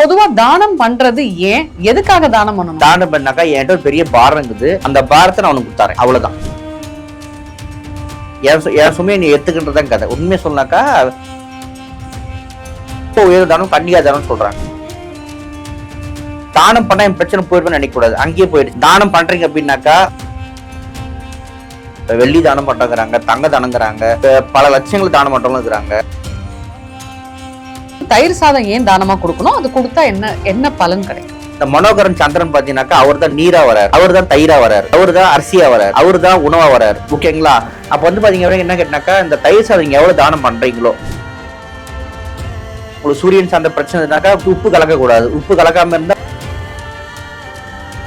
பொதுவா தானம் பண்றது ஏன்? எதுக்காக தானம் பண்ணணும்? தானம் பண்ணாக்கா என்கிட்ட ஒரு பெரிய பாரம் இருக்குது. அந்த பாரத்தை நான் உனக்கு கொடுத்தாரேன் அவ்வளவுதான். என் சுமையை நீ எடுத்துக்கின்றதான் கதை. உண்மையை சொன்னாக்கா இப்போ உயர் தானம் கன்னியா தானம் சொல்றாங்க. தானம் பண்ணா என் பிரச்சனை போயிருவேன்னு நினைக்க கூடாது அங்கேயே போயிடுச்சு தானம் பண்றீங்க அப்படின்னாக்கா வெள்ளி தானம் பண்றங்கிறாங்க தங்க தானங்கிறாங்க பல லட்சங்கள் தானம் பண்றவங்க இருக்கிறாங்க. தயிர் சாதம் ஏன் தானமா கொடுக்கணும்? அது கொடுத்தா என்ன என்ன பலன் கிடைக்கும்? இந்த மனோகரன் சந்திரன் பாத்தீங்கன்னாக்கா அவர் தான் நீரா வரார். அவர் தான் தயிரா வரார். அவர் தான் அரிசியா வரார். அவர் தான் உணவா வரார். ஓகேங்களா? அப்ப வந்து பாத்தீங்க என்ன கேட்டாக்கா இந்த தயிர் சாதம் எவ்வளவு தானம் பண்றீங்களோ? உங்களுக்கு சூரியன் சார்ந்த பிரச்சனைனாக்கா உப்பு கலக்க கூடாது உப்பு கலக்காம இருந்தா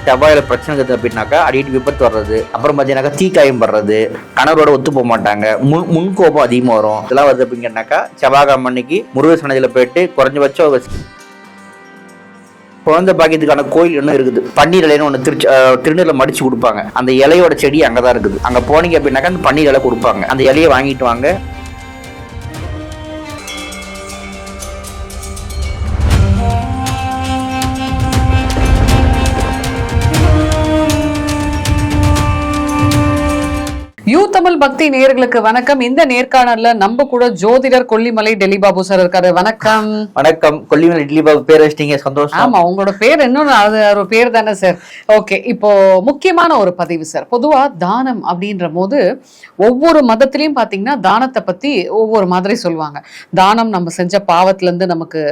செவ்வாயில பிரச்சனை இருக்குது அப்படின்னாக்கா அடிக்கடி விபத்து வர்றது அப்புறம் பார்த்தீங்கன்னாக்கா தீக்காயம் படுறது கணவரோட ஒத்து போக மாட்டாங்க முன் முன்கோபம் அதிகமாக வரும். இதெல்லாம் வருது அப்படிங்கன்னாக்கா செவ்வாய்க்கிழமை அன்னைக்கு முருகர் சன்னதியில் போயிட்டு குறைஞ்சபட்சம் குழந்தை பாக்கியத்துக்கான கோயில் இன்னும் இருக்குது. பன்னீர் இலைன்னு ஒன்று திருச்சி அஹ், திருநீரில் மடிச்சு கொடுப்பாங்க. அந்த இலையோட செடி அங்கே தான் இருக்குது. அங்கே போனீங்க அப்படின்னாக்கா அந்த பன்னீர் இலை கொடுப்பாங்க. அந்த இலையை வாங்கிட்டு வாங்க. தமிழ் பக்தி நேயர்களுக்கு வணக்கம். இந்த நேர்காணல்ல நம்ம கூட ஜோதிடர் கொல்லிமலை டெல்லி பாபு சார் இருக்காரு. வணக்கம். வணக்கம். கொல்லிமலை இட்லி பாபு பேர் வச்சிட்டீங்க. சந்தோஷம். ஆமா உங்களோட பேர் இன்னொன்னு அது ஒரு பேர் தானே சார். ஓகே இப்போ முக்கியமான ஒரு பதிவு சார். பொதுவா தானம் அப்படின்ற போது ஒவ்வொரு மதத்திலையும் பாத்தீங்கன்னா தானத்தை பத்தி ஒவ்வொரு மாதிரி சொல்லுவாங்க. தானம் நம்ம செஞ்ச பாவத்துல இருந்து நமக்கு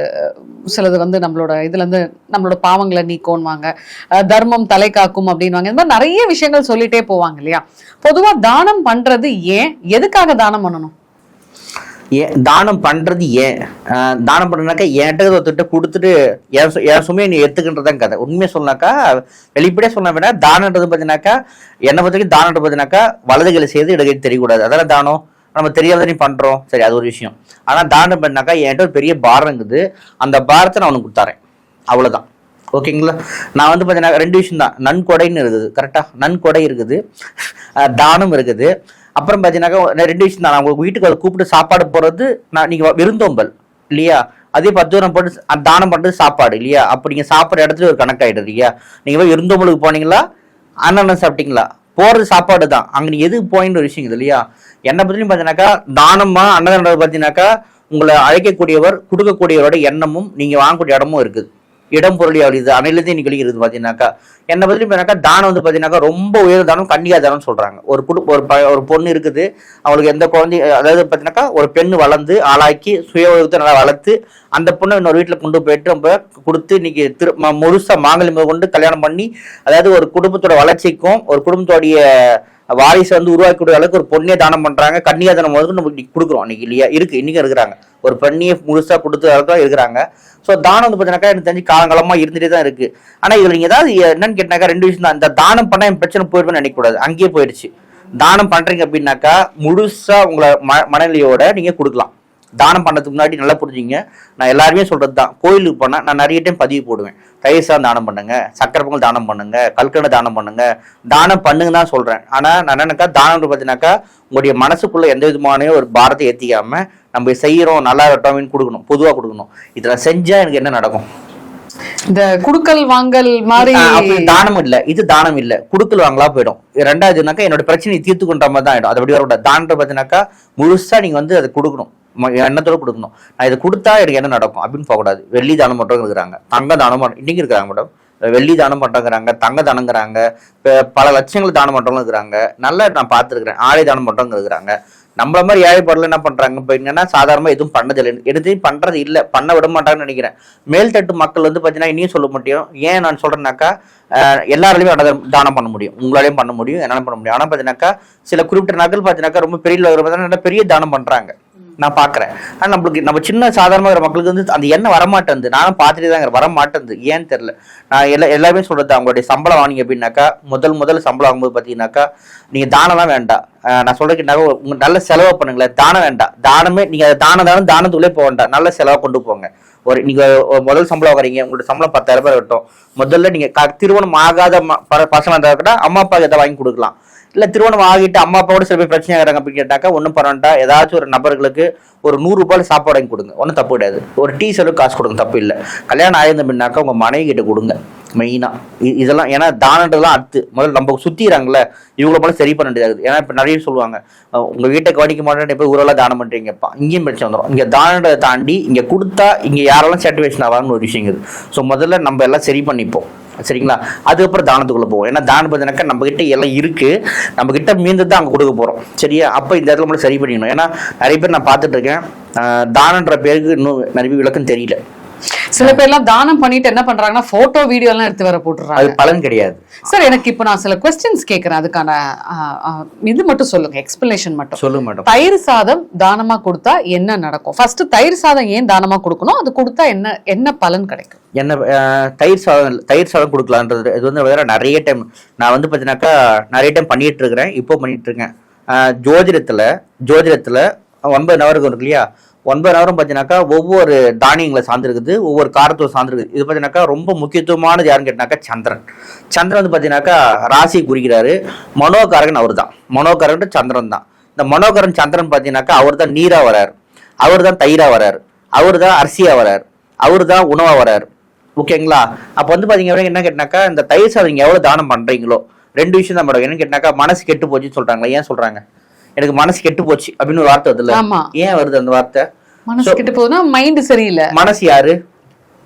சிலது வந்து நம்மளோட இதுல இருந்து நம்மளோட பாவங்களை நீக்கோன்வாங்க தர்மம் தலை காக்கும் அப்படின்வாங்க இந்த மாதிரி நிறைய விஷயங்கள் சொல்லிட்டே போவாங்க இல்லையா? பொதுவா தானம் பண்றது ஏன்? எதுக்காக தானம் பண்ணணும்? ஏன் தானம் பண்றது ஏன்? தானம் பண்ணனாக்கா என்கிட்ட ஒருத்தட்ட கொடுத்துட்டு என் என் சுமையை நீ எடுத்துக்கின்றதான் கதை. உண்மையை சொன்னாக்கா வெளிப்படையாக சொன்ன வேணா தானன்றது பார்த்தீங்கன்னாக்கா என்னை பொறுத்த வரைக்கும் தானன்றது பார்த்தீங்கன்னாக்கா வலதுகளை செய்து இடகை தெரியக்கூடாது. அதெல்லாம் தானம். நம்ம தெரியாத நீ பண்றோம். சரி அது ஒரு விஷயம். ஆனா தானம் பண்ணாக்கா என்கிட்ட ஒரு பெரிய பாரம் இருக்குது. அந்த பாரத்தை நான் உனக்கு கொடுத்தாரேன் அவ்வளவுதான். ஓகேங்களா? நான் வந்து பார்த்தீங்கன்னா ரெண்டு விஷயம் தான் நன்கொடைன்னு இருக்குது. கரெக்டாக நன்கொடை இருக்குது. தானம் இருக்குது. அப்புறம் பார்த்தீங்கன்னாக்கா ரெண்டு விஷயம் தான். நான் உங்களுக்கு வீட்டுக்கு அதை கூப்பிட்டு சாப்பாடு போடுறது நான் நீங்கள் விருந்தோம்பல் இல்லையா? அதே பத்து ரூபா போட்டு தானம் பண்ணுறது சாப்பாடு இல்லையா? அப்போ நீங்கள் சாப்பிட்ற இடத்துல ஒரு கணக்காயிடுது இல்லையா? நீங்கள் போய் விருந்தோம்பலுக்கு போனீங்களா? அண்ணன் சாப்பிட்டீங்களா? போகிறது சாப்பாடு தான். அங்கே நீங்கள் எதுக்கு போயின்னு ஒரு விஷயம் இது இல்லையா? என்னை பற்றியும் பார்த்தீங்கன்னாக்கா தானமாக அன்னதானம் பார்த்தீங்கன்னாக்கா உங்களை அழைக்கக்கூடியவர் கொடுக்கக்கூடியவரோட எண்ணமும் நீங்கள் வாங்கக்கூடிய இடமும் இருக்குது. இடம் பொருளி அழியுது அணையிலேருந்து இன்னைக்கு பார்த்தீங்கன்னாக்கா என்னை பற்றி பார்த்தீங்கன்னாக்கா தானம் வந்து பார்த்தீங்கன்னாக்கா ரொம்ப உயர்ந்த தானம் கன்னியா தானம் சொல்கிறாங்க ஒரு குடு ஒரு ப ஒரு பொண்ணு இருக்குது. அவளுக்கு எந்த குழந்தை அதாவது பார்த்தீங்கன்னாக்கா ஒரு பெண் வளர்ந்து ஆளாக்கி சுய உலகத்தை நல்லா வளர்த்து அந்த பொண்ணை இன்னொரு வீட்டில் கொண்டு போயிட்டு நம்ம கொடுத்து இன்னைக்கு திரு ம- மாங்கல்யம் கொண்டு கல்யாணம் பண்ணி அதாவது ஒரு குடும்பத்தோட வளர்ச்சிக்கும் ஒரு குடும்பத்தோடைய வாரிசை வந்து உருவாக்கக்கூடிய அளவுக்கு ஒரு பொண்ணே தானம் பண்றாங்க. கன்னியா தானம் முதல்ல நம்ம இன்றைக்கி கொடுக்குறோம். இன்னைக்கு இல்லையா? இருக்கு. இன்றைக்கும் இருக்கிறாங்க. ஒரு பெண்ணியை முழுசா கொடுத்து அளவுக்கு இருக்கிறாங்க. ஸோ தானம் வந்து பார்த்தீங்கன்னாக்கா எனக்கு தெரிஞ்சு காலங்காலமா இருந்துட்டே தான் இருக்கு. ஆனா இதுல நீங்க ஏதாவது என்னன்னு கேட்டாக்கா ரெண்டு விஷயம் தான். இந்த தானம் பண்ணா என் பிரச்சனை போயிடுவேன்னு நினைக்கக்கூடாது. அங்கேயே போயிடுச்சு. தானம் பண்றீங்க அப்படின்னாக்கா முழுசா உங்களை ம மனநிலையோட நீங்க கொடுக்கலாம். தானம் பண்ணதுக்கு முன்னாடி நல்லா புரிஞ்சுங்க நான் எல்லாருமே சொல்றது தான் கோயிலுக்கு போனா நான் நிறைய டைம் பதிவு போடுவேன். தயிர் சாதம் தானம் பண்ணுங்க சக்கரை பொங்கல் தானம் பண்ணுங்க கல்கண்டை தானம் பண்ணுங்க. தானம் பண்ணுங்க தான் சொல்றேன். ஆனா நான் என்னக்கா தானம் பார்த்தீங்கன்னாக்கா உங்களுடைய மனசுக்குள்ள எந்த விதமான ஒரு பாரத்தை ஏத்திக்காம நம்ம செய்யறோம் நல்லா இருக்கட்டும் கொடுக்கணும். பொதுவா கொடுக்கணும். இதுல செஞ்சா எனக்கு என்ன நடக்கும்? இந்த குடுக்கல் வாங்கல் மாதிரி தானம் இல்ல. இது தானம் இல்ல. குடுக்கல் வாங்கலா போயிடும். ரெண்டாவதுனாக்கா என்னோட பிரச்சனையை தீர்த்து கொண்ட மாதிரி தான் ஆயிடும். அது அப்படி வரக்கூடாது. தானத்தை பார்த்தீங்கன்னாக்கா முழுசா நீங்க வந்து அதை கொடுக்கணும். எண்ணத்தோட கொடுக்கணும். நான் இதை கொடுத்தா எனக்கு என்ன நடக்கும்? அப்படின்னு போகக்கூடாது. வெள்ளி தானம் மட்டும் இருக்கிறாங்க தங்க தானம் இன்னைக்கு இருக்கிறாங்க மேடம். வெள்ளி தானம் பண்றங்கிறாங்க தங்க தானங்கிறாங்க இப்போ பல லட்சங்கள் தானம் பண்றவங்க இருக்கிறாங்க நல்லா நான் பார்த்துருக்குறேன். ஆலை தானம் பண்ணுறவங்க இருக்கிறாங்க நம்மள மாதிரி ஏழைப்பாடுல என்ன பண்ணுறாங்க இப்போ என்னன்னா சாதாரணமாக எதுவும் பண்ணதில்லை. எதுவும் பண்ணுறது இல்லை. பண்ண விட மாட்டாங்கன்னு நினைக்கிறேன். மேல்தட்டு மக்கள் வந்து பார்த்தீங்கன்னா இனியும் சொல்ல முடியும். ஏன் நான் சொல்கிறேன்னாக்கா எல்லாராலையும் தானம் பண்ண முடியும். உங்களாலையும் பண்ண முடியும். என்னால் பண்ண முடியும். ஆனால் பார்த்தீங்கன்னாக்கா சில குறிப்பிட்ட நாட்கள் பார்த்தீங்கன்னாக்கா ரொம்ப பெரிய பார்த்தீங்கன்னா நல்லா பெரிய தானம் பண்ணுறாங்க நான் பார்க்குறேன் ஆனால் நம்மளுக்கு நம்ம சின்ன சாதாரணமாக இருக்கிற மக்களுக்கு வந்து அந்த எண்ணெய் வரமாட்டேன் நானும் பார்த்துட்டு தான் வர மாட்டேன் ஏன்னு தெரில நான் எல்லா எல்லாருமே சொல்கிறது அவங்களுடைய சம்பளம் வாங்கினீங்க அப்படின்னாக்கா முதல் முதல் சம்பளம் வாங்கும்போது பார்த்தீங்கன்னாக்கா நீங்கள் தானம்லாம் வேண்டாம். நான் சொல்றதுக்குனாக்கா உங்க நல்ல செலவு பண்ணுங்களேன். தானம் வேண்டாம். தானமே நீங்கள் அதை தானம் தானம் தானத்துக்குள்ளே போக வேண்டாம். நல்ல செலவாக கொண்டு போங்க. ஒரு நீங்கள் முதல் சம்பளம் வாங்குறீங்க. உங்களோட சம்பளம் பத்தாயிரம் ரூபாய் இருக்கட்டும். முதல்ல நீங்கள் க- திருமணம் ஆகாத ம- ப- பசங்க இருந்தால் கூட அம்மா அப்பாவுக்கு எதாவது வாங்கி கொடுக்கலாம். இல்ல திருமணம் ஆகிட்டு அம்மா அப்பாவோட சில பேர் பிரச்சனை ஆகிறாங்க அப்படின்னு கேட்டாக்கா ஒன்றும் பண்ணட்டா ஏதாச்சும் ஒரு நபர்களுக்கு ஒரு நூறு ரூபாய் சாப்பாடு வாங்கி கொடுங்க. ஒன்றும் தப்பு கிடையாது. ஒரு டீ செலவு காசு கொடுங்க. தப்பு இல்லை. கல்யாணம் ஆயிருந்த பின்னாக்கா உங்க மனைவி கிட்ட கொடுங்க. மெயினாக இதெல்லாம் ஏன்னா தானன்றதுலாம் அடுத்து. முதல்ல நம்ம சுத்திறாங்கல்ல இவங்கள போல சரி பண்ண வேண்டியது ஏன்னா இப்போ நிறைய சொல்லுவாங்க உங்கள் வீட்டை கவனிக்க மாட்டேன் போய் ஊரெல்லாம் தானம் பண்ணுறீங்கப்பா இங்கேயும் பிரச்சனை வந்துடும் இங்கே தானன்றதை தாண்டி இங்கே கொடுத்தா இங்கே யாரெல்லாம் சாட்டிஸ்ஃபேக்ஷன் ஆவாங்கன்னு ஒரு விஷயம் இருக்குது. ஸோ முதல்ல நம்ம எல்லாம் சரி பண்ணிப்போம். சரிங்களா? அதுக்கப்புறம் தானத்துக்குள்ளே போவோம். ஏன்னா தானம் பார்த்தீங்கன்னாக்கா நம்ம கிட்ட எல்லாம் இருக்குது நம்ம கிட்ட மீந்து தான் அங்கே கொடுக்க போகிறோம் சரியா? அப்போ இந்த இடத்துல மட்டும் சரி பண்ணிக்கணும். ஏன்னா நிறைய பேர் நான் பார்த்துட்டு இருக்கேன். தானன்ற பேருக்கு இன்னும் நிறைய விளக்கம் தெரியல. சில பேர்லாம் தானம் பண்ணிட்டு என்ன பண்றாங்கன்னா போட்டோ வீடியோ எல்லாம் எடுத்து வர அது போட்டுறாங்க பலன் கிடையாது. சார் எனக்கு இப்போ நான் சில கொஸ்டின்ஸ் கேட்கறேன் அதுக்கான இது மட்டும் சொல்லுங்க எக்ஸ்பிளனேஷன் மட்டும். சொல்லுங்க மேடம் தயிர் சாதம் தானமா கொடுத்தா என்ன நடக்கும்? ஃபர்ஸ்ட் தயிர் சாதம் ஏன் தானமா கொடுக்கணும்? அது கொடுத்தா என்ன என்ன பலன் கிடைக்கும்? என்ன தயிர் சாதம் தயிர் சாதம் கொடுக்கலான்றது இது வந்து நிறைய டைம் நான் வந்து பார்த்தீங்கன்னாக்கா நிறைய டைம் பண்ணிட்டு இருக்கிறேன். இப்போ பண்ணிட்டு இருக்கேன். ஜோதிடத்துல ஜோதிடத்துல ஒன்பது நவருக்கு இருக்கு இல்லையா? ஒன்பது நகரம் பார்த்தீங்கன்னாக்கா ஒவ்வொரு தானியங்களை சார்ந்திருக்குது ஒவ்வொரு காரத்துவ சார்ந்திருக்குது. இது பார்த்தீங்கன்னாக்கா ரொம்ப முக்கியத்துவமானது யாருன்னு கேட்டினாக்கா சந்திரன். சந்திரன் வந்து பார்த்தீங்கன்னாக்கா ராசி குறிக்கிறாரு. மனோகாரகன் அவர் தான் மனோகாரகன் சந்திரன் தான். இந்த மனோகரன் சந்திரன் பார்த்தீங்கன்னாக்கா அவர் தான் நீராக வரார். அவர் தான் தயிராக வரார். அவர் தான் அரிசியா வரார். அவர் தான் உணவாக வரார். ஓகேங்களா? அப்போ வந்து பார்த்தீங்க அப்படின்னா என்ன கேட்டினாக்கா இந்த தயிர் சாதம் நீங்க எவ்வளோ தானம் பண்ணுறீங்களோ ரெண்டு விஷயம் தான் மேடம். என்னன்னு கேட்டினாக்கா மனசு கெட்டு போச்சுன்னு சொல்கிறாங்களே ஏன் சொல்கிறாங்க எனக்கு மனசு கெட்டு போச்சு அப்படின்னு ஒரு வார்த்தை வருதுல்ல? ஆமா. ஏன் வருது அந்த வார்த்தை? மனசு கிட்ட போகுதுன்னா மைண்ட் சரியில்லை. மனசு யாரு?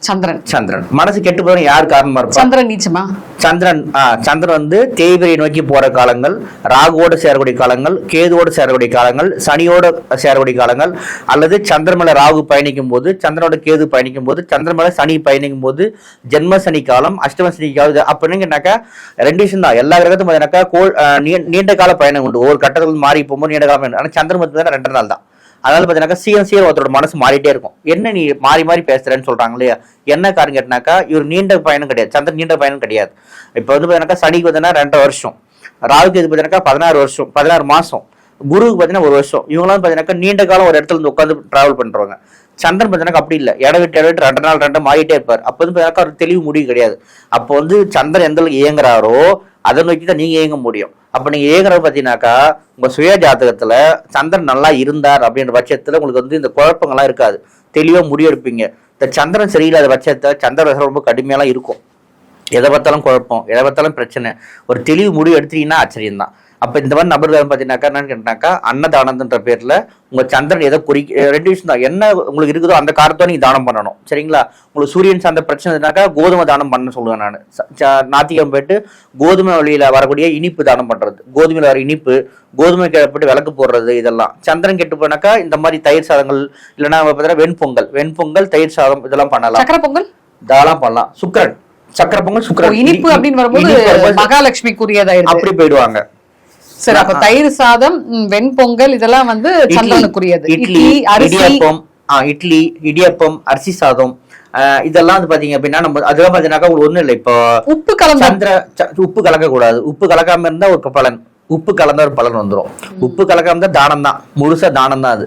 சந்திரன். சந்திரன். மனசு கெட்டு போறது யார் காரணமா இருப்பா? சந்திரன் நீச்சமா? சந்திரன் சந்திரன் வந்து தேய்பிரை நோக்கி போற காலங்கள் ராகுவோடு சேரக்கூடிய காலங்கள் கேதுவோடு சேரக்கூடிய காலங்கள் சனியோட சேரக்கூடிய காலங்கள் அல்லது சந்திரமலை ராகு பயணிக்கும் போது சந்திரனோட கேது பயணிக்கும் போது சந்திரமலை சனி பயணிக்கும் போது ஜென்ம சனி காலம் அஷ்டம சனி காலம் அப்படின்னாக்கா ரெண்டு விஷயம் தான். எல்லா கிரகத்தும் பார்த்தீங்கன்னாக்கா நீண்ட கால பயணம் உண்டு. ஒரு கட்டத்தில் மாறி போகும்போது நீண்ட கால பயணம். ஆனால் பார்த்தீங்கன்னா ரெண்டு நாள் தான். அதனால பார்த்தீங்கன்னா சீக்கிரம் சீக்கிரம் ஒருத்தரோட மனசு மாறிட்டே இருக்கும். என்ன நீ மாறி மாறி பேசுறேன்னு சொல்றாங்க இல்லையா? என்ன காரணம் கேட்டினாக்கா இவர் நீண்ட பயணம் கிடையாது. சந்திரன் நீண்ட பயணம் கிடையாது. இப்போ வந்து பார்த்தீங்கன்னா சனிக்கு பார்த்தீங்கன்னா ரெண்டரை வருஷம். ராகுக்கு இது பார்த்தீங்கன்னா பதினாறு வருஷம் பதினாறு மாசம். குருவுக்கு பார்த்தீங்கன்னா ஒரு வருஷம். இவங்களாம் பார்த்தீங்கன்னா நீண்ட காலம் ஒரு இடத்துல இருந்து உட்காந்து டிராவல் பண்றவங்க. சந்திரன் பார்த்தீங்கன்னா அப்படி இல்லை. இடம் விட்டு இடம் விட்டு ரெண்டு நாள் ரெண்டு மாறிட்டே இருப்பார். அப்போ வந்து பார்த்தீங்கன்னா ஒரு தெளிவு முடிவு கிடையாது. அப்போ வந்து சந்திரன் எந்த அளவுக்கு இயங்குறாரோ அதை நோக்கி தான் நீங்கள் இயங்க முடியும். அப்போ நீங்கள் இயங்குறது பார்த்தீங்கன்னாக்கா உங்கள் சுய ஜாதகத்தில் சந்திரன் நல்லா இருந்தார் அப்படின்ற பட்சத்தில் உங்களுக்கு வந்து இந்த குழப்பங்கள்லாம் இருக்காது. தெளிவாக முடிவெடுப்பீங்க. இந்த சந்திரன் சரியில்லாத பட்சத்தை சந்திர ரொம்ப கடுமையெல்லாம் இருக்கும். எதை பார்த்தாலும் குழப்பம் எதை பார்த்தாலும் பிரச்சனை. ஒரு தெளிவு முடிவு எடுத்தீங்கன்னா ஆச்சரியம் தான் அப்ப இந்த மாதிரி நபர்கள் பார்த்தீங்கன்னாக்கா என்னன்னு கேட்டாக்கா அன்னதானம்ன்ற பேர்ல உங்க சந்திரன் எதை குறி ரெண்டு விஷயம் தான். என்ன உங்களுக்கு இருக்குதோ அந்த காரத்தோ நீங்க தானம் பண்ணணும். சரிங்களா? உங்களுக்கு சூரியன் சார்ந்த பிரச்சனை இருந்தாக்கா கோதுமை தானம் பண்ண சொல்லுவேன் நான். நாத்திகம் போயிட்டு கோதுமை வழியில வரக்கூடிய இனிப்பு தானம் பண்றது. கோதுமையில வர இனிப்பு கோதுமை கிழப்பட்டு விளக்கு போடுறது இதெல்லாம். சந்திரன் கெட்டு போனாக்கா இந்த மாதிரி தயிர் சாதங்கள் இல்லைன்னா பார்த்தீங்கன்னா வெண்பொங்கல் வெண்பொங்கல் தயிர் சாதம் இதெல்லாம் பண்ணலாம். சக்கரை பொங்கல்? தாராளம் பண்ணலாம். சுக்கரன். சக்கரை பொங்கல் சுக்கரன். இனிப்பு அப்படின்னு வரும்போது மகாலட்சுமிக்குரியதாயிருது அப்படி போயிடுவாங்க. சரி அப்ப தயிர் சாதம் வெண்பொங்கல் இதெல்லாம் வந்து சந்திரனுக்குரியது இட்லி இடியப்பம் இட்லி இடியப்பம் அரிசி சாதம் இதெல்லாம் வந்து பாத்தீங்க அப்படின்னா நம்ம அதெல்லாம் பாத்தீங்கன்னாக்கா உங்களுக்கு ஒண்ணும் இல்லை. இப்போ உப்பு கலந்த சந்திர உப்பு கலக்க கூடாது உப்பு கலக்காம இருந்தா ஒரு பலன். உப்பு கலந்த ஒரு பலன் வந்துரும். உப்பு கலக்காம இருந்தா தானம் தான் முழுசா தானம் தான் அது.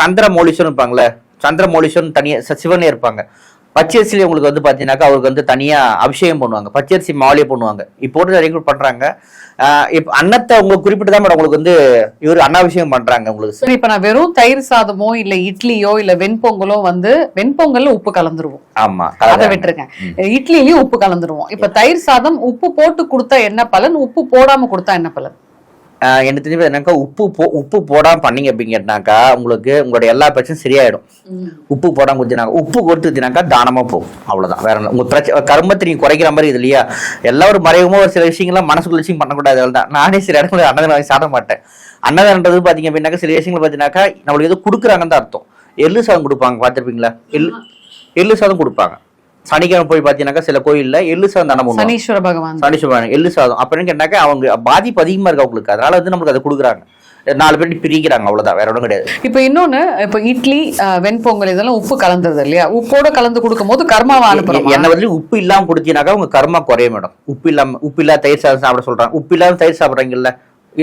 சந்திர மௌலீஸ்வரன் இருப்பாங்களே சந்திர மௌலீஸ்வரன் தனியா சிவனே இருப்பாங்க. பச்சரிசியில உங்களுக்கு வந்து பாத்தீங்கன்னாக்கா அவருக்கு வந்து தனியா அபிஷேகம் பண்ணுவாங்க. பச்சரிசி மாலையை பண்ணுவாங்க. இப்போ பேர் பண்றாங்க. ஆஹ் இப்ப அன்னத்தை உங்களுக்கு குறிப்பிட்டு தான் மேடம் உங்களுக்கு வந்து இவர் அன்னாபிஷேகம் பண்றாங்க உங்களுக்கு. சரி இப்ப நான் வெறும் தயிர் சாதமோ இல்ல இட்லியோ இல்ல வெண்பொங்கலோ வந்து வெண்பொங்கல்ல உப்பு கலந்துருவோம். ஆமா அதை. விட்டுருங்க. இட்லிலயும் உப்பு கலந்துருவோம். இப்ப தயிர் சாதம் உப்பு போட்டு கொடுத்தா என்ன பலன்? உப்பு போடாம கொடுத்தா என்ன பலன்? எனக்கு தெரிஞ்சு என்னக்கா உப்பு போ உப்பு போடாம பண்ணீங்க அப்படின்னு உங்களுக்கு உங்களோட எல்லா பிரச்சனையும் சரியாயிடும். உப்பு போடாம கொடுத்தீங்கன்னா உப்பு கொடுத்துட்டீங்கன்னாக்கா தானமா போகும். அவ்வளவுதான். வேற ஒண்ணும். உங்க பிரச்சனை கர்மத்தை நீங்க குறைக்கிற மாதிரி இது இல்லையா? எல்லா ஒரு மறைமுகமா ஒரு சில விஷயங்கள்லாம் மனசுக்குள்ள விஷயம் பண்ணக்கூடாது தான் நானே சில இடத்துல அன்னதானம் வாங்கி சாப்பிட மாட்டேன். அன்னதானன்றது பாத்தீங்க அப்படின்னாக்கா சில விஷயங்கள் பாத்தீங்கன்னாக்கா நம்மளுக்கு ஏதோ கொடுக்குறாங்கன்னு தான் அர்த்தம். எள்ளு சாதம் கொடுப்பாங்க பார்த்திருப்பீங்களா? எள்ளு எள்ளு சாதம் கொடுப்பாங்க. சனிக்கிழமை போய் பாத்தீங்கன்னாக்கா சில கோயில்ல எள்ளு சாதம் தானம் பண்ணுவாங்க. சனீஸ்வர பகவான். சனீஸ்வரன் எள்ளு சாதம். அப்படின்னு கேட்டாக்கா அவங்க பாதிப்பு அதிகமா இருக்கு அவங்களுக்கு அதனால வந்து நம்மளுக்கு அதை கொடுக்குறாங்க. நாலு பேர் பிரிக்கிறாங்க அவ்வளவுதான். வேற ஒன்றும் கிடையாது. இப்ப இன்னொன்னு இப்ப இட்லி வெண்பொங்கல் இதெல்லாம் உப்பு கலந்தது இல்லையா? உப்போட கலந்து கொடுக்கும் போது கர்மாவை அனுப்புறோம்? என்ன வந்து உப்பு இல்லாம குடிச்சினாக்கா உங்க கர்மா குறைய மேடம். உப்பு இல்லாம உப்பு இல்லாத தயிர் சாதம் சாப்பிட சொல்றாங்க. உப்பு இல்லாம தயிர் சாப்பிடுறீங்கல்ல.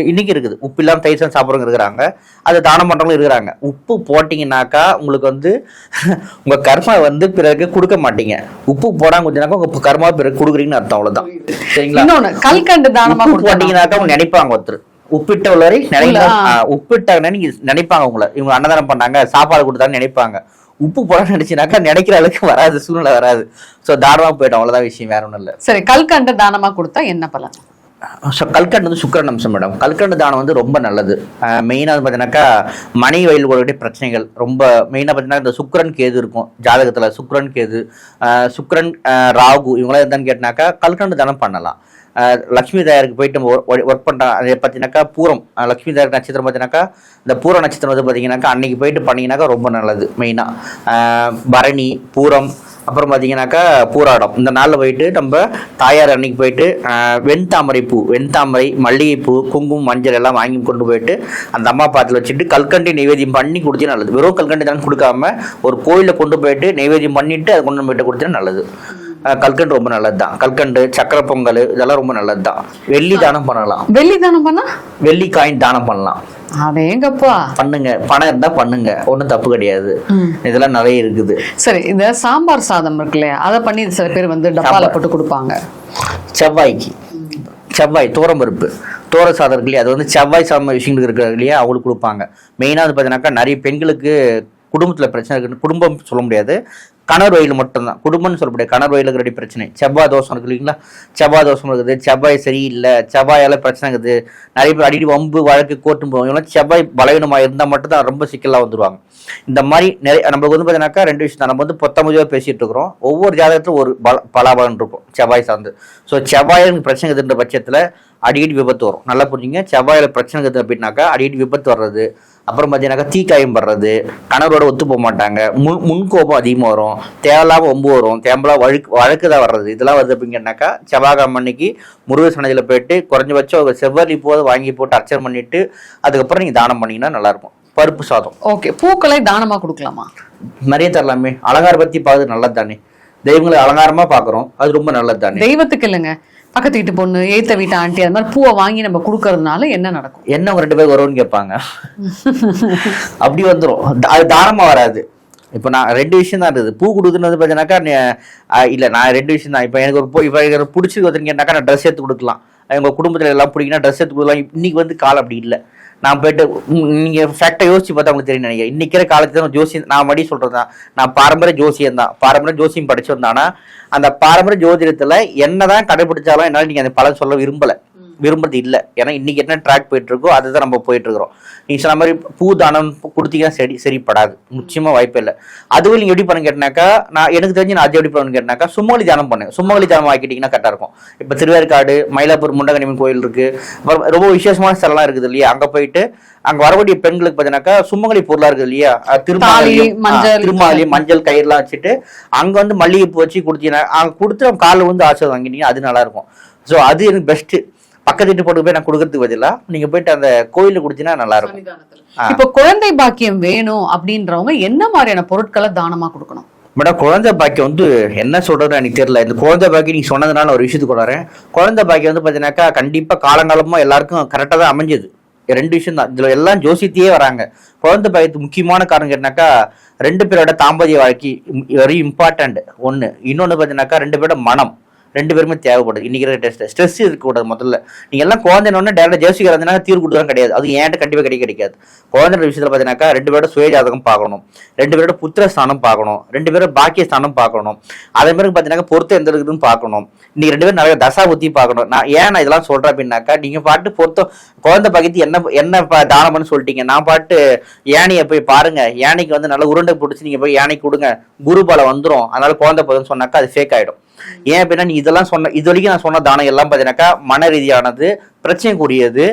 இன்னைக்கு இருக்குது. உப்பு இல்லாமல் தயிர் சாதம் சாப்பிட்றவங்க இருக்கிறாங்க. அது தானம் பண்றவங்களும் இருக்கிறாங்க. உப்பு போட்டிங்கனாக்கா உங்களுக்கு வந்து உங்க கர்மா வந்து பிறகு கொடுக்க மாட்டீங்க. உப்பு போடாம கொடுத்தீங்கன்னாக்கா உங்க கர்மா பிறகு கொடுக்குறீங்கன்னு அர்த்தம் அவ்வளவுதான். சரிங்களா? இன்னொன்னு கல்கண்டு தானமா உப்பு கொடுத்தா போட்டீங்கன்னாக்கா அவங்க நினைப்பாங்க ஒருத்தர். உப்பிட்ட உள்ளவரை நினைக்க உள்ள, ஆ. உப்பிட்டாங்கன்னா நீங்க நினைப்பாங்க உங்களை. இவங்க அன்னதானம் பண்ணாங்க சாப்பாடு கொடுத்தான்னு நினைப்பாங்க. உப்பு போட நினைச்சுனாக்கா நினைக்கிற அளவுக்கு வராது சூழ்நிலை வராது. சோ தாராளமா போயிட்டோம் அவ்வளவுதான் விஷயம் வேற ஒண்ணும் இல்ல. சரி கல்கண்டு தானமா கொடுத்தா என்ன பலன்? ஸோ கல்கண்டு வந்து சுக்கரன் அம்சம் மேடம். கல்கண்டு தானம் வந்து ரொம்ப நல்லது. மெயினாக வந்து பார்த்தீங்கன்னாக்கா மனை வயல் பிரச்சனைகள். ரொம்ப மெயினாக பார்த்தீங்கன்னா இந்த சுக்கரன் கேது இருக்கும். ஜாதகத்தில் சுக்கரன் கேது சுக்கரன் சுக்கிரன் ராகு இவங்களாம் இருந்தான்னு கேட்டினாக்கா கல்கண்டு தானம் பண்ணலாம். லக்ஷ்மி தாயாருக்கு போயிட்டு நம்ம ஒர்க் பண்ணுறோம் அதை பார்த்தீங்கன்னாக்கா பூரம். லக்ஷ்மி தாயார் நட்சத்திரம் பார்த்தீங்கன்னாக்கா இந்த பூர நட்சத்திரம் வந்து பார்த்தீங்கன்னாக்கா அன்னைக்கு போயிட்டு பண்ணிங்கனாக்கா ரொம்ப நல்லது மெயினாக பரணி பூரம் அப்புறம் பார்த்தீங்கன்னாக்கா பூராடம். இந்த நாளில் போயிட்டு நம்ம தாயார் அன்னைக்கு போயிட்டு வெண்தாமரை பூ வெண்தாமரை மல்லிகைப்பூ குங்குமம் மஞ்சள் எல்லாம் வாங்கி கொண்டு போயிட்டு அந்த அம்மா பாத்தில் வச்சுட்டு கல்கண்டி நைவேத்தியம் பண்ணி கொடுத்தா நல்லது. வெறும் கல்கண்டி தான் கொடுக்காம ஒரு கோயிலில் கொண்டு போயிட்டு நைவேத்தியம் பண்ணிட்டு அதை கொண்டு போயிட்டு கொடுத்தா நல்லது. கல்கண்டு ரொம்ப நல்லது தான் கல்கண்டு சக்கரை பொங்கல் இதெல்லாம் ரொம்ப நல்லது தான் வெள்ளி தானம் பண்ணலாம். வெள்ளி தானம் பண்ணா? வெள்ளி காயின் தானம் பண்ணலாம். அதேங்கப்பா பண்ணுங்க. பணம் இருந்தால் பண்ணுங்க. ஒன்றும் தப்பு கிடையாது. இதெல்லாம் நிறைய இருக்குது. சரி இந்த சாம்பார் சாதம் இருக்கு இல்லையா? அதை பண்ணி சில பேர் வந்து டப்பால. போட்டு கொடுப்பாங்க. செவ்வாய்க்கு. செவ்வாய் தூரம்பருப்பு தோர சாதம் இருக்கு இல்லையா? அது வந்து செவ்வாய் சார்ந்த விஷயங்கள் இருக்கிறது இல்லையா? அவங்களுக்கு கொடுப்பாங்க. மெயினாக வந்து பார்த்தீங்கன்னாக்கா நிறைய பெண்களுக்கு குடும்பத்தில் பிரச்சனை இருக்குன்னு குடும்பம் சொல்ல முடியாது. கணர் வயல் மட்டும்தான். குடும்பம்னு சொல்லக்கூடிய கணர் வயலுக்கு ரெடி பிரச்சனை. செவ்வாய் தோஷம் இருக்கு இல்லைங்களா? செவ்வாய் தோஷம் இருக்குது. செவ்வாய் சரியில்லை. செவ்வாயால பிரச்சனை இருக்குது. நிறைய பேர் அடிக்கடி வம்பு வழக்கு கோர்ட்டு போவாங்க. செவ்வாய் பலவீனமாக இருந்தால் மட்டும் தான் ரொம்ப சிக்கலாக வந்துருவாங்க. இந்த மாதிரி நிறைய நம்மளுக்கு வந்து பார்த்தீங்கன்னாக்கா ரெண்டு விஷயம் தான். நம்ம வந்து பொத்தமதியாக பேசிட்டு இருக்கிறோம். ஒவ்வொரு ஜாதகத்திலும் ஒரு பல பலாபலன் இருக்கும். செவ்வாய் சார்ந்து. ஸோ செவ்வாயில் பிரச்சனை இருக்குன்ற பட்சத்தில் அடிக்கடி விபத்து வரும். நல்லா புரிஞ்சுங்க. செவ்வாயில் பிரச்சனை இருக்குது அப்படின்னாக்கா அடிக்கடி விபத்து வர்றது. அப்புறம் பார்த்தீங்கன்னாக்கா தீக்காயம் படுறது கணவரோட ஒத்து போக மாட்டாங்க முன் முன்கோபம் அதிகமாக வரும் தேவையில்லாம ஒம்பு வரும் தேவையில்லாம வழுக்கு வழக்கு தான் வர்றது இதெல்லாம் வருது அப்படிங்கன்னாக்கா செவ்வாய்க்கிழமை அன்னைக்கு முருக சன்னதியில் போயிட்டு குறைஞ்சபட்சம் ஒரு செவ்வரி போது வாங்கி போட்டு அர்ச்சனை பண்ணிட்டு அதுக்கப்புறம் நீங்கள் தானம் பண்ணீங்கன்னா நல்லாயிருக்கும். பருப்பு சாதம். ஓகே பூக்களை தானமா கொடுக்கலாமா? நிறைய தரலாமே. அலங்கார பத்தி பார்க்கறது நல்லது தானே தெய்வங்களை அலங்காரமா பார்க்கறோம். அது ரொம்ப நல்லது தானே தெய்வத்துக்கு இல்லைங்க. பக்கத்து வீட்டு பொண்ணு ஏத்த வீட்டு ஆண்டி அது மாதிரி பூவை வாங்கி நம்ம கொடுக்கறதுனால என்ன நடக்கும்? என்ன ஒரு ரெண்டு பேர் வரும்னு கேட்பாங்க. அப்படி வந்துடும் அது தானமா வராது. இப்போ நான் ரெண்டு விஷயம் தான் இருக்குது. பூ கொடுக்குறது பார்த்தீங்கன்னாக்கா இல்லை நான் ரெண்டு விஷயம் தான். இப்போ எனக்கு ஒரு பூ- இப்போ எனக்கு பிடிச்சி ஒருத்தருங்க நான் ட்ரெஸ் எடுத்து கொடுக்கலாம். எங்கள் குடும்பத்தில் எல்லாம் பிடிக்குன்னா ட்ரெஸ் எடுத்து கொடுக்கலாம். இன்னைக்கு வந்து காலம் அப்படி இல்லை. நான் போயிட்டு நீங்கள் நீங்க யோசிச்சு பார்த்தா உங்களுக்கு தெரியும் நினைக்கிறேன். இன்னைக்கிற காலத்துல ஜோசியம் நான் மறுபடியும் சொல்கிறது தான். நான் பாரம்பரிய ஜோசியம் தான். பாரம்பரிய ஜோசியம் படிச்சிருந்தானா அந்த பாரம்பரிய ஜோதியத்தில் என்ன தான் கடைபிடிச்சாலும் என்னால் நீங்கள் அந்த பலன் சொல்ல விரும்பலை. விரும்புறது இல்ல. ஏன்னா இன்னைக்கு என்ன ட்ராக் போயிட்டு இருக்கோ அதுதான் நம்ம போயிட்டு இருக்கிறோம் நீங்க சொன்ன மாதிரி பூ தானம் கொடுத்தீங்கன்னா சரி சரிப்படாது. நிச்சயமா வாய்ப்பே இல்லை. அதுவும் நீங்க எப்படி பண்ண கேட்டினாக்கா நான் எனக்கு தெரிஞ்சு நான் அது எப்படி பண்ணு கேட்டினாக்கா சும்மலி தானம் பண்ணேன் சும்மலி தானம் ஆக்கிட்டீங்கன்னா கரெக்டா இருக்கும். இப்ப திருவேற்காடு மயிலாப்பூர் முண்டகனிமன் கோயில் இருக்கு. அப்புறம் ரொம்ப விசேஷமான ஸ்தலம் இருக்குது இல்லையா? அங்க போயிட்டு அங்க வரக்கூடிய பெண்களுக்கு பார்த்தீங்கன்னாக்கா சுமங்கலி பொருளா இருக்குது இல்லையா. ஆ, திருமாலி மஞ்சள் கயிறுலாம் வச்சுட்டு அங்க வந்து மல்லிகைப்பூ வச்சு கொடுத்தீங்கன்னா அங்க கொடுத்து அவங்க காலில் வந்து ஆசீர்வாதம் வாங்கிட்டீங்க அது நல்லா இருக்கும். ஸோ அது எனக்கு பெஸ்ட் பக்கத்து வீட்டு போட்டு போய் நான் கொடுக்கறதுக்கு பதிலா நீங்க போயிட்டு அந்த கோயிலில் கொடுத்தீங்கன்னா நல்லா இருக்கும். இப்போ குழந்தை பாக்கியம் வேணும் அப்படின்றவங்க என்ன மாதிரியான பொருட்களை தானமா கொடுக்கணும்? மேடம் குழந்தை பாக்கியம் வந்து என்ன சொல்றதுன்னு எனக்கு தெரியல. இந்த குழந்தை பாக்கியம் நீங்க சொன்னதுனால ஒரு விஷயத்துக்கு வரேன் குழந்தை பாக்கியம் வந்து பாத்தீங்கன்னாக்கா கண்டிப்பா காலங்காலமா எல்லாருக்கும் கரெக்டா தான் அமைஞ்சது. ரெண்டு விஷயம் தான். இதுல எல்லாம் ஜோசியத்தையே வராங்க. குழந்தை பாக்கியத்துக்கு முக்கியமான காரணம் கேட்டாக்கா ரெண்டு பேரோட தாம்பதிய வாழ்க்கை வெரி இம்பார்ட்டன்ட் ஒண்ணு. இன்னொன்னு பாத்தீங்கன்னாக்கா ரெண்டு பேரோட மனம். ரெண்டு பேருமே தேவைப்படுது. இன்னைக்கு டெஸ்ட் ஸ்ட்ரெஸ் இருக்கக்கூடாது முதல்ல. நீங்க எல்லாம் குழந்தைன்னு டேரக்டா ஜெர்சி இருந்தா தீர்வு கொடுத்தா கிடையாது. அது ஏன்ட்டு கண்டிப்பா கிடைக்க கிடைக்காது. குழந்தை விஷயத்துல பாத்தீங்கன்னாக்கா ரெண்டு பேரோட சுய ஜாதகம் பார்க்கணும். ரெண்டு பேரோட புத்திர ஸ்தானம் பார்க்கணும். ரெண்டு பேரோட பாக்கிய ஸ்தானம் பார்க்கணும். அதே மாதிரி பாத்தீங்கன்னா பொருத்தம் எந்த இருக்குதுன்னு பார்க்கணும். இன்னைக்கு ரெண்டு பேரும் நிறைய தசா புத்தி பார்க்கணும். நான் ஏன் நான் இதெல்லாம் சொல்றேன் அப்படின்னாக்கா நீங்க பாட்டு பொருத்தம் குழந்தை பகுதி என்ன என்ன தானம்னு சொல்லிட்டீங்க. நான் பாட்டு யானையை போய் பாருங்க. யானைக்கு வந்து நல்லா உருண்டை பிடிச்சி நீங்க போய் யானை கொடுங்க. குரு பலம் வந்துடும் அதனால குழந்தை போதும்னு சொன்னாக்கா அது ஃபேக் ஆயிடும். ஏன் அப்படின்னா நீ இதெல்லாம் சொன்ன இது வரைக்கும் நான் சொன்ன தானம் எல்லாம் பார்த்தீங்கன்னாக்கா மன ரீதியானது பிரச்சனை கூடியது.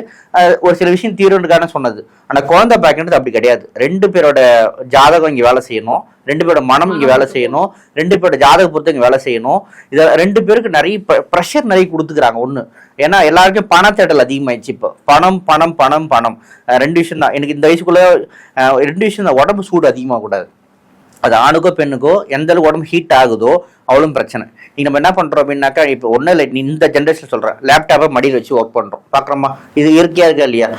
ஒரு சில விஷயம் தீர்வுக்கான சொன்னது. ஆனால் குழந்தை பேக்கெட் அப்படி கிடையாது. ரெண்டு பேரோட ஜாதகம் இங்கே வேலை செய்யணும். ரெண்டு பேரோட மனம் இங்கே வேலை செய்யணும். ரெண்டு பேரோட ஜாதக பொறுத்து இங்கே வேலை செய்யணும். இதை ரெண்டு பேருக்கு நிறைய ப்ரெஷர் நிறைய கொடுத்துக்கிறாங்க ஒன்று ஏன்னா எல்லாருக்கும் பண தேடல் அதிகமாயிடுச்சு இப்போ. பணம் பணம் பணம் பணம். ரெண்டு விஷயம் தான் எனக்கு இந்த வயசுக்குள்ளே ரெண்டு விஷயம் தான் உடம்பு சூடு அதிகமாக கூடாது அது ஆணுக்கோ பெண்ணுக்கோ எந்த அளவுக்கு உடம்பு ஹீட் ஆகுதோ அவ்வளோ பிரச்சனை. நீ நம்ம என்ன பண்றோம் அப்படின்னாக்கா இப்போ ஒன்றும் இல்லை நீ இந்த ஜென்ரேஷன் சொல்கிறேன் லேப்டாப்பை மடியில் வச்சு ஒர்க் பண்ணுறோம் பார்க்குறோமா? இது இயற்கையாக இருக்கா இல்லையா?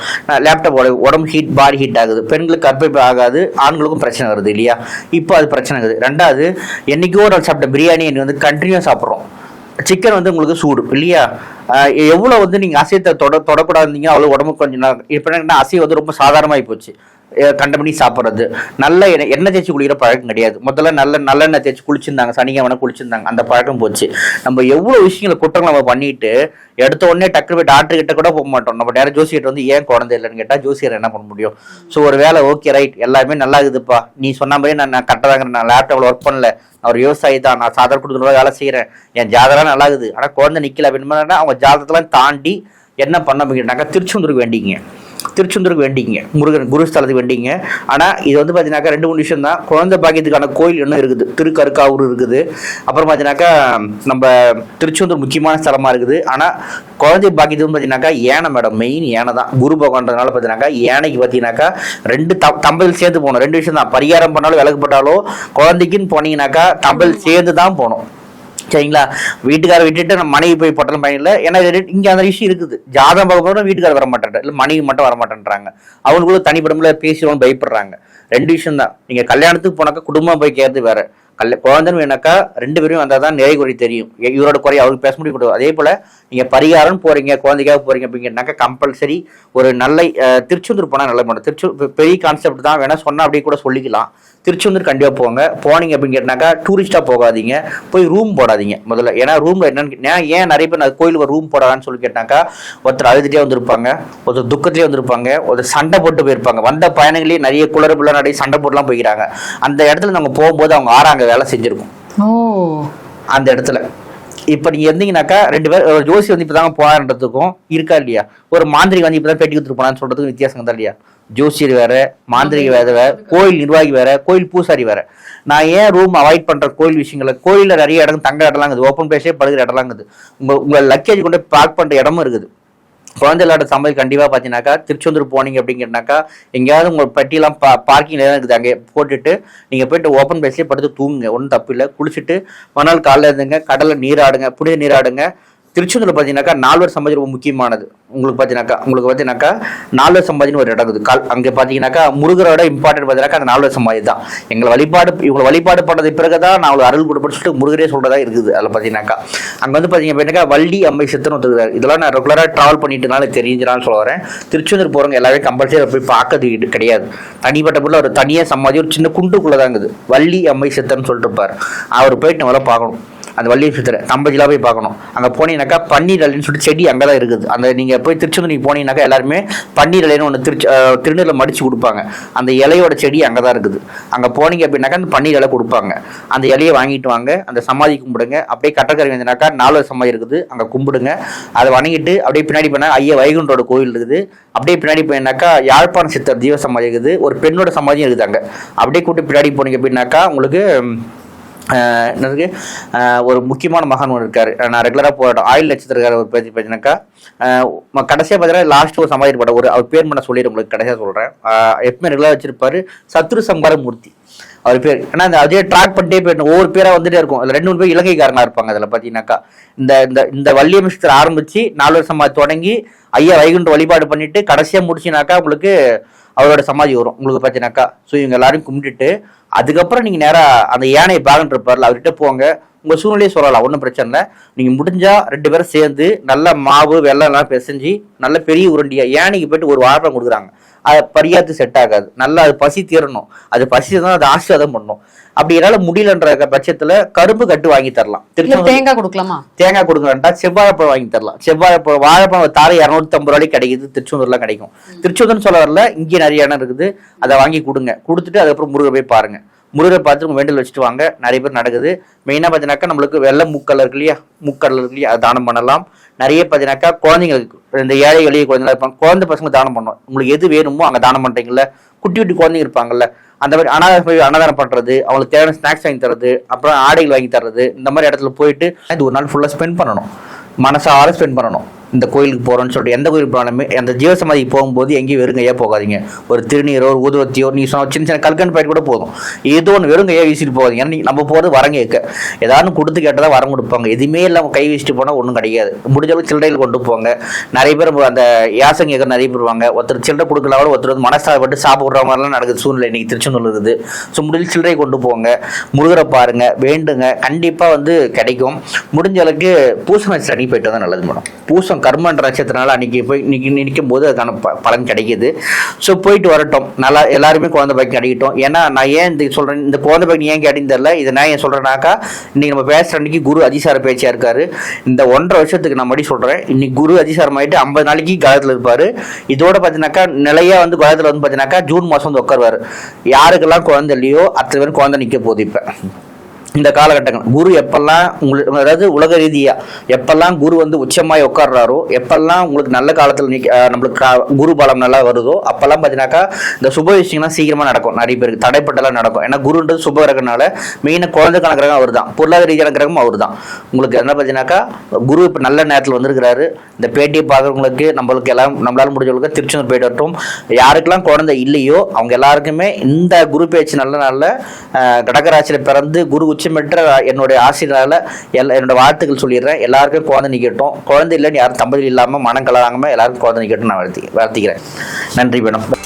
லேப்டாப் உடம்பு ஹீட் பாடி ஹீட் ஆகுது. பெண்களுக்கு கற்பிப்பு ஆகாது ஆண்களுக்கும் பிரச்சனை வருது இல்லையா? இப்போ அது பிரச்சனை இருக்குது. ரெண்டாவது என்னைக்கோ ஒரு சாப்பிட்ட பிரியாணி நீ வந்து கண்டினியூ சாப்பிட்றோம். சிக்கன் வந்து உங்களுக்கு சூடு இல்லையா? எவ்வளோ வந்து நீங்கள் அசையத்தை தொட தொடக்கூடாதுங்க அவ்வளோ உடம்பு கொஞ்சம் இப்போ என்ன அசையம் வந்து ரொம்ப சாதாரணமாகி போச்சு. கண்டபடி சாப்பிட்றது. நல்ல எண்ணெய் எண்ணெய் தேய்ச்சி குளிக்கிற பழக்கம் கிடையாது. முதல்ல நல்ல நல்லெண்ணெய் தேய்ச்சி குளிச்சிருந்தாங்க சனிக்கிழமை குளிச்சிருந்தாங்க அந்த பழக்கம் போச்சு. நம்ம எவ்வளோ விஷயங்களை குற்றங்கள் நம்ம பண்ணிட்டு எடுத்த உடனே டக்கு போய் டாக்டர் கிட்ட கூட போக மாட்டோம். நம்ம நேரம் ஜோசியர்கிட்ட வந்து ஏன் குழந்தை இல்லைன்னு கேட்டால் ஜோசியர் என்ன பண்ண முடியும்? ஸோ ஒரு வேலை ஓகே ரைட் எல்லாமே நல்லா இருக்குதுப்பா. நீ சொன்ன மாதிரி நான் நான் கரெக்டாக நான் லேப்டாப்ல ஒர்க் பண்ணல. அவர் ஒரு விவசாயி தான். நான் சாதாரண கொடுக்குற வேலை செய்கிறேன் என் ஜாதகம் நல்லா இருக்குது. ஆனால் குழந்தை நிற்கல அப்படின்னு அவங்க ஜாதகத்தெல்லாம் தாண்டி என்ன பண்ண அப்படின்னாக்கா திருச்செந்தூருக்கு வேண்டிங்க திருச்செந்தூருக்கு வேண்டிங்க. முருகன் குருஸ்தலத்துக்கு வேண்டிங்க. ஆனால் இது வந்து பார்த்தீங்கன்னாக்கா ரெண்டு மூணு விஷயம் தான் குழந்தை பாக்கியத்துக்கான கோயில் இன்னும் இருக்குது? திருக்கருக்காவூர் இருக்குது. அப்புறம் பார்த்தீங்கன்னாக்கா நம்ம திருச்செந்தூர் முக்கியமான ஸ்தலமாக இருக்குது. ஆனால் குழந்தை பாக்கியத்துக்கு பார்த்தீங்கன்னாக்கா யானை மேடம் மெயின் யானை தான் குரு பகவான்றதுனால பார்த்தீங்கன்னாக்கா யானைக்கு பார்த்தீங்கன்னாக்கா ரெண்டு த தம்பல் சேர்ந்து போகணும். ரெண்டு விஷயம் தான் பரிகாரம் பண்ணாலும் விலகுப்பட்டாலோ குழந்தைக்குன்னு போனீங்கன்னாக்கா தம்பல் சேர்ந்து தான் போகணும். சரிங்களா? வீட்டுக்கார விட்டுட்டு நம்ம மனைவி போய் பொட்டலம் பயனில்லை ஏன்னா இங்கே அந்த விஷயம் இருக்குது. ஜாதகம் பார்க்க கூட வீட்டுக்கார வர மாட்டேன் இல்லை மனைவி மட்டும் வர மாட்டேன்றாங்க. அவங்களுக்குள்ள தனிப்படமுல பேசிடுவோம் பயப்படுறாங்க. ரெண்டு விஷயம் தான். நீங்கள் கல்யாணத்துக்கு போனாக்கா குடும்பம் போய் கேட்கறது வேற. கல் குழந்தைன்னு வேணாக்கா ரெண்டு பேரும் வந்தால் தான் நிறைய குறை தெரியும். இவரோட குறை அவருக்கு பேச முடியும் அதே போல் நீங்கள் பரிகாரம் போகிறீங்க குழந்தைக்காக போகிறீங்க அப்படிங்கிறனாக்கா கம்பல்சரி ஒரு நல்ல திருச்செந்தூர் போனால் நல்ல மாட்டோம் திருச்செந்தூர் பெரிய கான்செப்ட் தான். வேணால் சொன்னால் அப்படியே கூட சொல்லிக்கலாம். திருச்செந்தூர் கண்டிப்பாக போங்க. போனீங்க அப்படின்னு கேட்டாக்கா டூரிஸ்டாக போகாதீங்க. போய் ரூம் போடாதீங்க முதல்ல. ஏன்னா ரூமில் என்னன்னு ஏன் ஏன் நிறைய பேர் நான் கோயிலுக்கு ரூம் போடாதான்னு சொல்லி கேட்டாக்கா ஒருத்தர் அழுதுகிட்டே வந்திருப்பாங்க ஒருத்தர் துக்கத்திலே வந்திருப்பாங்க ஒருத்தர் சண்டை போட்டு போயிருப்பாங்க. வந்த பயணங்களே நிறைய குளறுபுள்ள நிறைய சண்டை போட்டுலாம் போய்க்கிறாங்க. அந்த இடத்துல நம்ம போகும்போது அவங்க ஆறாங்க வேலை செஞ்சிருக்கும். ஓ. அந்த இடத்துல. இப்போ நீங்கள் இருந்தீங்கன்னாக்கா ரெண்டு பேர் ஒரு ஜோசி வந்து இப்போ தாங்க இருக்கா இல்லையா? ஒரு மாந்திரிக வந்து இப்போ தான் பெட்டி கொடுத்துட்டு போனான்னு சொல்கிறதுக்கும் வித்தியாசம் தான் இல்லையா? ஜோசியர் வேற மாந்திரிக வேற வேற கோயில் நிர்வாகி வேற கோயில் பூசாரி வேற. நான் ஏன் ரூம் அவாய்ட் பண்ற கோயில் விஷயங்களை கோயிலில் நிறைய இடம் தங்க இடம்லாம் இருக்குது. ஓப்பன் பிளேஸே படுகிற இடம்லாம் இருக்குது. உங்க உங்க லக்கேஜ் கொண்டு பார்க் பண்ற இடமும் இருக்குது. குழந்தைகளோட சமையல் கண்டிப்பாக கண்டிப்பா திருச்செந்தூர் போனீங்க அப்படிங்கிறனாக்கா எங்கேயாவது உங்கள் பெட்டிலாம் பா பார்க்கிங் தான் இருக்குது. அங்கே போட்டுட்டு நீங்கள் போயிட்டு ஓப்பன் பிளேஸ்லேயே படுத்து தூங்குங்க. ஒன்றும் தப்பு இல்லை. குளிச்சுட்டு மறுநாள் காலையில் இருந்துங்க. கடலில் நீராடுங்க. புனித நீராடுங்க. திருச்செந்தூர் பார்த்தீங்கன்னாக்கா நால்வர் சமாதி ரொம்ப முக்கியமானது. உங்களுக்கு பார்த்தீங்கன்னாக்கா உங்களுக்கு பார்த்தீங்கன்னாக்கா நால்வர் சமாதின்னு ஒரு இடம் இருக்குது. கால் அங்கே பார்த்தீங்கன்னாக்கா முருகரோட இம்பார்ட்டன்ட் பார்த்தீங்கன்னாக்கா அந்த நால்வர் சமாதி தான். எங்களை வழிபாடு இவங்களை வழிபாடு பண்ணது பிறகு தான் நான் அருள் கொடுப்பேன்னு சொல்லிட்டு முருகரே சொல்கிறதா இருக்குது அதில் பார்த்தீங்கன்னாக்கா அங்கே வந்து பார்த்தீங்க அப்படின்னாக்கா வள்ளி அம்மை சித்தன் ஒருத்தர் இதெல்லாம் நான் ரெகுலராக ட்ராவல் பண்ணிட்டுனால தெரிஞ்சுனாலும் சொல்ல வரேன். திருச்செந்தூர் போகிறவங்க எல்லாமே கம்பல்சரி போய் பார்க்கறது கிடையாது. தனிப்பட்ட பொருள் ஒரு தனியாக சமாதி ஒரு சின்ன குண்டுக்குள்ளே தான் இருக்குது வள்ளி அம்மை சித்தன் சொல்லிட்டு இருப்பார். அவர் போயிட்டு நம்மளால் பார்க்கணும். அந்த வள்ளியை சித்திரை தம்பதியில போய் பார்க்கணும். அங்கே போனீங்கன்னாக்கா பன்னீர் அலைன்னு சொல்லிட்டு செடி அங்கே தான் இருக்குது. அந்த நீங்கள் போய் திருச்செந்தூர் நீங்க போனீங்கன்னாக்கா எல்லாருமே பன்னீர் இலைன்னு ஒன்று திருச்சி அஹ், மடித்து கொடுப்பாங்க. அந்த இலையோட செடி அங்கே தான் இருக்குது. அங்கே போனீங்க அப்படின்னாக்கா அந்த பன்னீர் இலை கொடுப்பாங்க. அந்த இலையை வாங்கிட்டு வாங்க அந்த சமாதி கும்பிடுங்க. அப்படியே கட்டக்கரை வந்தனாக்கா நாலு சமாதி இருக்குது. அங்கே கும்பிடுங்க. அதை வணங்கிட்டு அப்படியே பின்னாடி போனால் ஐயா வைகுண்டோட கோயில் இருக்குது. அப்படியே பின்னாடி போயினாக்கா யாழ்ப்பாண சித்தர் ஜீவ சமாதி இருக்குது. ஒரு பெண்ணோட சமாதியும் இருக்குது அங்கே. அப்படியே கூட்டி பின்னாடி போனீங்க அப்படின்னாக்கா உங்களுக்கு என்னது என்னதுக்கு? ஒரு முக்கியமான மகான் ஒன்று இருக்காரு. நான் ரெகுலராக போராட்டம் ஆயில் நட்சத்திரக்கார ஒரு பேச்சு பார்த்தீங்கன்னாக்கா கடைசியாக பார்த்தீங்கன்னா லாஸ்ட் ஒரு சமாதி படம் ஒரு அவர் பேர் பண்ண சொல்லிடு உங்களுக்கு கடைசியாக சொல்கிறேன் எப்பவுமே ரெகுலராக வச்சிருப்பாரு சத்ரு சம்பார மூர்த்தி. அவர் பேர் ஏன்னா அந்த அதே ட்ராக் பண்ணிட்டே போயிடணும். ஒவ்வொரு பேராக வந்துட்டே இருக்கும். அதில் ரெண்டு மூணு பேர் இலங்கைக்காரனாக இருப்பாங்க அதில் பார்த்தீங்கன்னாக்கா இந்த இந்த இந்த வள்ளியமிஷத்தில் ஆரம்பித்து நாலு வருஷமாக தொடங்கி ஐயா வைகுண்ட வழிபாடு பண்ணிட்டு கடைசியாக முடிச்சினாக்கா உங்களுக்கு அவரோட சமாதி வரும். உங்களுக்கு பார்த்தீங்கன்னாக்கா ஸோ இவங்க எல்லாரையும் கும்பிட்டுட்டு அதுக்கப்புறம் நீங்கள் நேராக அந்த யானையை பாகன் இருப்பார்ல அவர்கிட்ட போங்க. உங்கள் சூழ்நிலையை சொல்லலாம் ஒன்றும் பிரச்சனை இல்லை. நீங்கள் முடிஞ்சால் ரெண்டு பேரும் சேர்ந்து நல்ல மாவு வெள்ளம் எல்லாம் பிசைஞ்சு நல்ல பெரிய உருண்டியாக யானைக்கு போயிட்டு ஒரு வாரம் கொடுக்குறாங்க. அது பரியாத்து செட் ஆகாது. நல்லா அது பசி தீரணும். அது பசி தான் அது ஆசீர்வாதம் பண்ணும். அப்படி என்னால் முடியலன்ற பட்சத்தில் கரும்பு கட்டு வாங்கி தரலாம். தேங்காய் கொடுக்கலாமா? தேங்காய் கொடுங்கட்டா செவ்வாழைப்பழம் வாங்கி தரலாம். செவ்வாழைப்பழம் வாழைப்பழம் தாரை இரநூத்தி ஐம்பது ரூபாய்க்கு கிடைக்குது. திருச்செந்தூர்லாம் கிடைக்கும். திருச்செந்தூர்னு சொல்ல வரல இங்கே நிறைய இடம் இருக்குது. அதை வாங்கி கொடுங்க. கொடுத்துட்டு அதுக்கப்புறம் முருகரை போய் பாருங்க. முருகரை பார்த்து உங்க வேண்டல் வச்சுட்டு வாங்க. நிறைய பேர் நடக்குது. மெயினாக பார்த்தீங்கன்னாக்கா நம்மளுக்கு வெள்ளை முக்கல் இருக்கு இல்லையா? முக்கல் இருக்கு இல்லையா? அதை தானம் பண்ணலாம். நிறைய பார்த்தீங்கன்னாக்கா குழந்தைங்களுக்கு இந்த ஏழை எளிய குழந்தைங்க இருப்பாங்க. குழந்தை பசங்க தானம் பண்ணணும் உங்களுக்கு எது வேணுமோ அங்கே தானம் பண்ணுறீங்களா குட்டி குட்டி குழந்தைங்க இருப்பாங்கல்ல. அந்த மாதிரி அனாதை போய் அன்னதானம் பண்ணுறது அவங்களுக்கு தேவையான ஸ்நாக்ஸ் வாங்கி தர்றது அப்புறம் ஆடைகள் வாங்கி தர்றது இந்த மாதிரி இடத்துல போயிட்டு இது ஒரு நாள் ஃபுல்லாக ஸ்பெண்ட் பண்ணணும். மனசார ஸ்பெண்ட் பண்ணணும். இந்த கோயிலுக்கு போகிறோன்னு சொல்லிட்டு எந்த கோயிலுக்கு போனாலுமே அந்த ஜீவசமாதிக்கு போகும்போது எங்கேயும் வெறுங்கையாக போகாதீங்க. ஒரு திருநீரோ ஒரு ஊதுவத்தியோ நீ சொன்ன சின்ன சின்ன கல்கண் பாயிண்ட் கூட போதும். ஏதோ ஒன்று வெறும் கையாக வீசிட்டு போகாதீங்க. ஏன்னா நம்ம போகிறது வரங்க கேட்க ஏதாவது கொடுத்து கேட்டால் தான் வரம் கொடுப்பாங்க. எதுவுமே இல்லாமல் கை வீசிட்டு போனால் ஒன்றும் கிடையாது. முடிஞ்சளவு சில்லறையில் கொண்டு போங்க. நிறைய பேர் அந்த யாசம் கேட்க நிறைய பேர் வாங்க ஒருத்தர் சில்லறை கொடுக்கலாம் கூட ஒருத்தர் வந்து மனசாகப்பட்டு சாப்பிட்ற மாதிரிலாம் நடக்குது சூழ்நிலை இன்னைக்கு திருச்செந்தூர் இருக்குது. ஸோ முடிஞ்ச சில்லறை கொண்டு போங்க. முருகரை பாருங்க. வேண்டுங்க. கண்டிப்பாக வந்து கிடைக்கும். முடிஞ்ச அளவுக்கு பூசணி சனி போயிட்டு தான் நல்லது மேடம். பூசம் கர்மன்ற நட்சத்திரனால அன்னைக்கு போய் இன்னைக்கு நிற்கும் போது அதுக்கான ப- பலன் கிடைக்குது. ஸோ போயிட்டு வரட்டும். நல்லா எல்லாருமே குழந்தை பாக்கி கிடைக்கட்டும் ஏன்னா நான் ஏன் இந்த சொல்கிறேன் இந்த குழந்தை பாக்கி ஏன் கேட்டீங்கன்னு தெரில இதை நான் ஏன் சொல்கிறேன்னாக்கா இன்னைக்கு நம்ம பேசுகிற அன்னைக்கு குரு அதிசார பேச்சியாக இருக்காரு. இந்த ஒன்றரை வருஷத்துக்கு நான் மறுபடி சொல்கிறேன் இன்னைக்கு குரு அதிசாரம் ஆகிட்டு ஐம்பது நாளைக்கு காலத்தில் இருப்பார். இதோட பார்த்தீங்கன்னாக்கா நிலையாக வந்து காலத்தில் வந்து பார்த்தீங்கன்னாக்கா ஜூன் மாதம் வந்து உட்காருவார். யாருக்கெல்லாம் குழந்தை இல்லையோ அத்தனை பேர் குழந்தை நிற்க போகுது இப்போ. இந்த காலகட்டங்கள். குரு எப்பெல்லாம் உங்களுக்கு அதாவது உலக ரீதியா எப்பெல்லாம் குரு வந்து உச்சமாய் உட்கார்றாரோ எப்பெல்லாம் உங்களுக்கு நல்ல காலத்தில் நம்மளுக்கு குரு பலம் நல்லா வருதோ அப்பெல்லாம் பார்த்தீங்கன்னாக்கா இந்த சுப விஷயங்கள்லாம் சீக்கிரமா நடக்கும். நிறைய பேருக்கு தடைப்பட்டெல்லாம் நடக்கும். ஏன்னா குருன்றது சுப கிரகனால மெயினாக குழந்தைக்கான கிரகம் அவர் தான் பொருளாதார ரீதியான கிரகம் அவர் தான் உங்களுக்கு என்ன பார்த்தீங்கன்னாக்கா குரு இப்போ நல்ல நேரத்தில் வந்திருக்கிறாரு. இந்த பேட்டியை பார்க்குறவங்களுக்கு நம்மளுக்கு எல்லாம் நம்மளால முடிஞ்சவங்களுக்கு திருச்செந்தூர் போயிட்டு வரட்டும். யாருக்கெல்லாம் குழந்தை இல்லையோ அவங்க எல்லாருக்குமே இந்த குரு பேச்சு நல்ல நல்ல கடகராட்சியில் பிறந்து குரு பெற்ற என்னுடைய ஆசிரியரால் எல்லா என்னோட வாழ்த்துக்கள் சொல்லிடுறேன். எல்லாருக்கும் குழந்தை நிற்கட்டும். குழந்தை இல்லைன்னு யாரும் தம்பதி இல்லாமல் மனம் கலராகாமல் எல்லாருக்கும் குழந்தை நிற்கட்டும் நான் வாழ்த்தி வாழ்த்திக்கிறேன். நன்றி மேடம்.